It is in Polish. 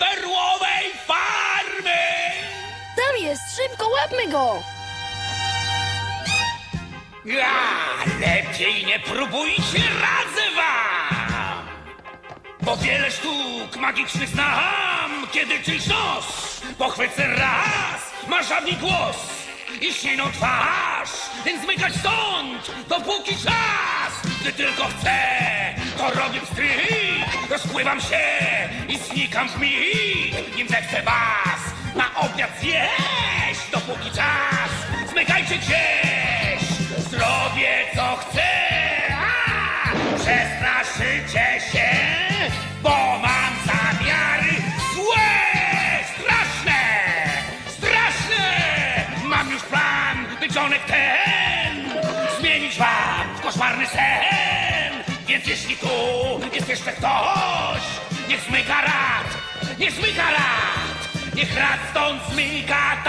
perłowej farmy! Tam jest, szybko łapmy go! Ja, lepiej nie próbujcie radzę wam! Bo wiele sztuk magicznych znam, kiedy czyjś nos pochwycę raz, ma żadny głos i silną twarz, więc zmykać stąd, dopóki czas, gdy tylko chcę, to robię stryk, rozpływam się i znikam w mig, nim zechcę was na obiad zjeść, dopóki czas, zmykajcie gdzieś, zrobię co chcę, a, przestraszycie się, bo mam zamiary złe, straszne, straszne, mam już plan, wyciągnek ten, zmienić wam w koszmarny sen, więc jeśli tu jest jeszcze ktoś, niech zmyka rad, niech zmyka rad, niech rad stąd zmyka,